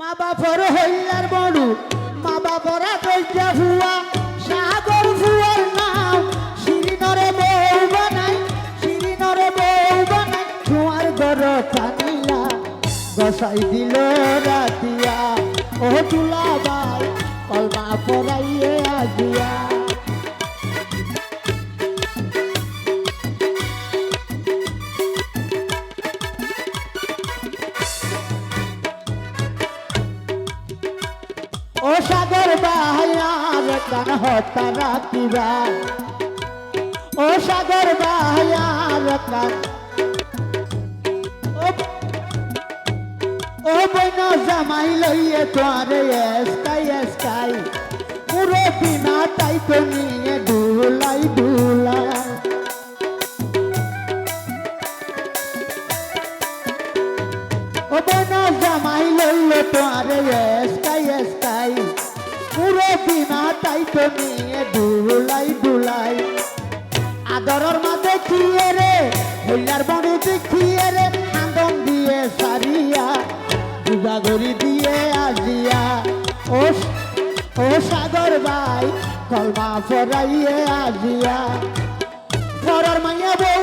মা বাপর হইয়ার বড়, মা বাপরা দইটা ফুয়া সাগর ফুয়ার নাম। শিরিনরে বউ বানাই শিরিনরে বউ বানাই তোমার গর কানিলা গসাই দিল রাতিয়া। ও তুলা বাই কলমা পড়াইয়ে আজিয়া। কান হতা রাখিবা ও সাগর বাহায়ার কান ও- বইন জামাই লইয়ে তোয়ারে এসকাই এসকাই। পুরো বিনা তাই তো নিয়ে ডুলাই ডুলাই ও বইন জামাই লইলে তোয়ারে এসকাই বিনা তাই তো নিয়ে ডুলাই ডুলাই আদরর মাঝে খিয়ে রে, হইলার বড়ি দেখিয়ে রে আন্দন দিয়ে সারিয়া দুবাগরি দিয়ে আজিয়া ও ও সাগর ভাই, কলমা ফরাইয়ে আজিয়া ফরার মাইয়া বউ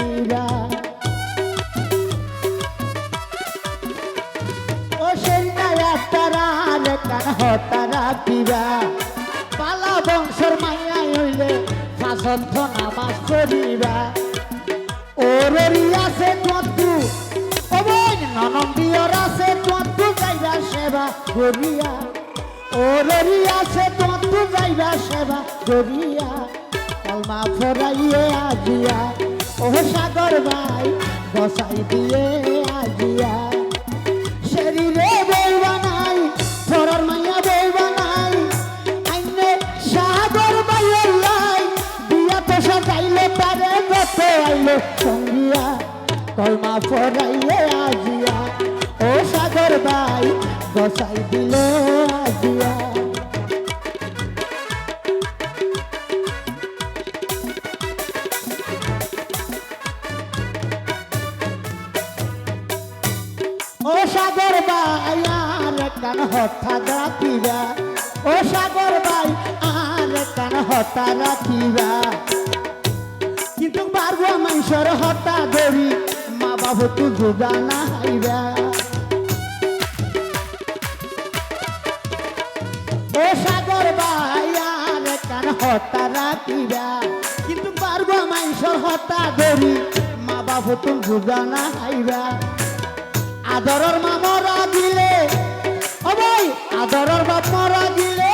হতারা কিবা পালা বংশর মাইয়া হইলে ফাঁসত্র নামাজ করিবা ওররি আছে তন্তু ও বোন ননন্দিয়র আছে তন্তু যাইবা সেবা করিয়া। ওররি আছে তন্তু যাইবা সেবা করিয়া। কলমা ফরাইয়ে আজিয়া ও সাগর ভাই, বসাই দিয়ে আজিয়া। ফরাইয়ে আজিয়া। ও সাগর ভাই, বসাই দিল আজিয়া। ও সাগর ভাই, আর কান হঠা রাখিবা। ও সাগর ভাই, আর কান হঠা রাখিবা। কিন্তু পারব মানুষের হঠা ধরি বাবু তু যোগা না হাইবা ও সাগর ভাই কান হঠা রাখিবা কিন্তু পারব মানুষের হঠা ধরি মা বাবু তু যোগা না হাইবা আদরর মা মরা দিলে ও আদরর বাপ মরা দিলে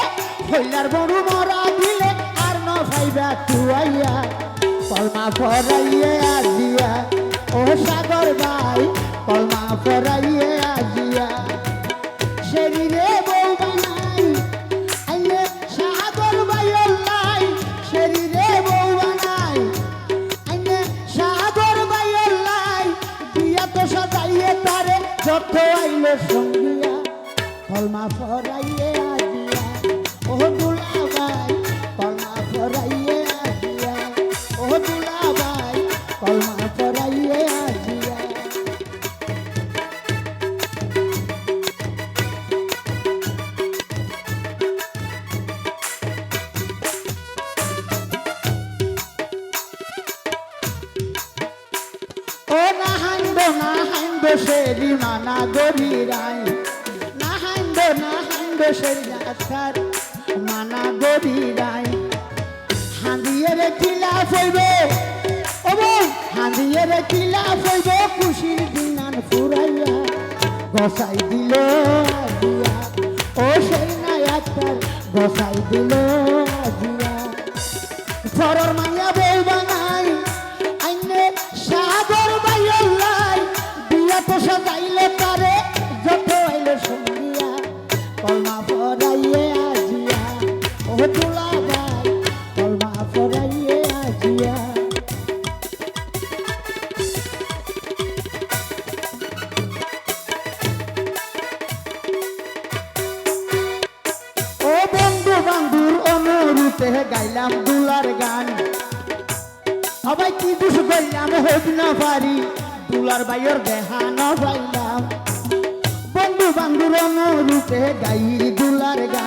হইলার বড়ু মরা দিলে আর ন ভাইবা তুয়াইয়া কলমা ফরাইয়ে কলমা ফরাইয়ে আজিয়া শরীরে বউ বানাই আইলে সাগর ভাইয়ের লাই শরীরে বউ বানাই আইনে সাগর বাইয়ের লাই বিয়া তো সাজাইয়ে তারে যত আইলো সঙ্গিয়া সেরি মানা গরি রাই না হাইন্দ না হাইন্দ সেরি আসার মানা গরি রাই হাঁদিয়ের কিলা ফইব ও বই হাঁদিয়ের কিলা ফইব খুশির দিনান ফুরাইয়া গসাই দিল আজিয়া ও সেই না একটার গসাই দিল আজিয়া ফরর মাইয়া বউ গাইলাম দুলার গান। সবাই কি দুষ করলাম হোক না পারি। দুলার বাইর দেহা না পাইলাম। বন্ধু বান্ধুর রূপে গাই দুলার গান।